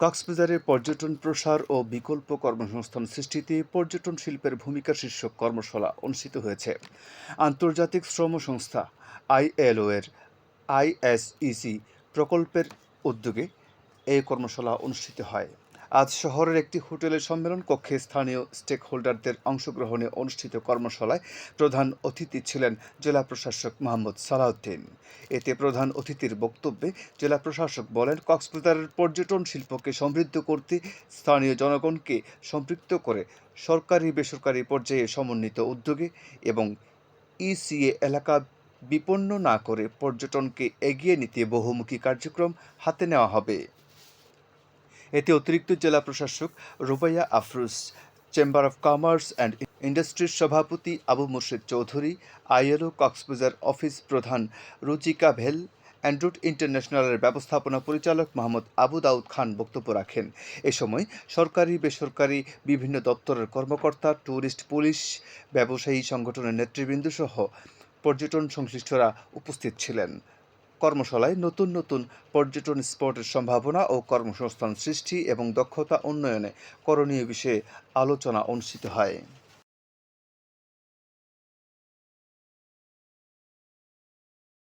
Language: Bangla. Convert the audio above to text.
কক্সবাজারে পর্যটন প্রসার ও বিকল্প কর্মসংস্থান সৃষ্টিতে পর্যটন শিল্পের ভূমিকা শীর্ষক কর্মশালা অনুষ্ঠিত হয়েছে। আন্তর্জাতিক শ্রম সংস্থা আইএলও এর আইএসইসি প্রকল্পের উদ্যোগে এই কর্মশালা অনুষ্ঠিত হয়। আজ শহরের একটি হোটেলের সম্মেলন কক্ষে স্থানীয় স্টেক হোল্ডারদের অংশগ্রহণে অনুষ্ঠিত কর্মশালায় প্রধান অতিথি ছিলেন জেলা প্রশাসক মোহাম্মদ সালাউদ্দিন। এতে প্রধান অতিথির বক্তব্যে জেলা প্রশাসক বলেন, কক্সবাজারের পর্যটন শিল্পকে সমৃদ্ধ করতে স্থানীয় জনগণকে সম্পৃক্ত করে সরকারি বেসরকারি পর্যায়ে সমন্বিত উদ্যোগে এবং ইসিএ এলাকা বিপন্ন না করে পর্যটনকে এগিয়ে নিতে বহুমুখী কার্যক্রম হাতে নেওয়া হবে। এতে অতিরিক্ত জেলা প্রশাসক Rubaiya Afroz chamber of commerce and ইন্ডাস্ট্রির সভাপতি আবু মুর্শেদ চৌধুরী, আইএলও কক্সবাজার অফিস প্রধান রুচিকা ভেল অ্যান্ড্রুট ইন্টারন্যাশনালের ব্যবস্থাপনা পরিচালক মোহাম্মদ আবু দাউদ খান বক্তব্য রাখেন। এ সময় সরকারি, বেসরকারি বিভিন্ন দপ্তরের কর্মকর্তা ট্যুরিস্ট পুলিশ, ব্যবসায়ী সংগঠনের নেতৃবৃন্দ সহ পর্যটন সংশ্লিষ্টরা উপস্থিত ছিলেন। কর্মশালায় নতুন নতুন পর্যটন স্পটের সম্ভাবনা ও কর্মসংস্থান সৃষ্টি এবং দক্ষতা উন্নয়নে করণীয় বিষয়ে আলোচনা অনুষ্ঠিত হয়।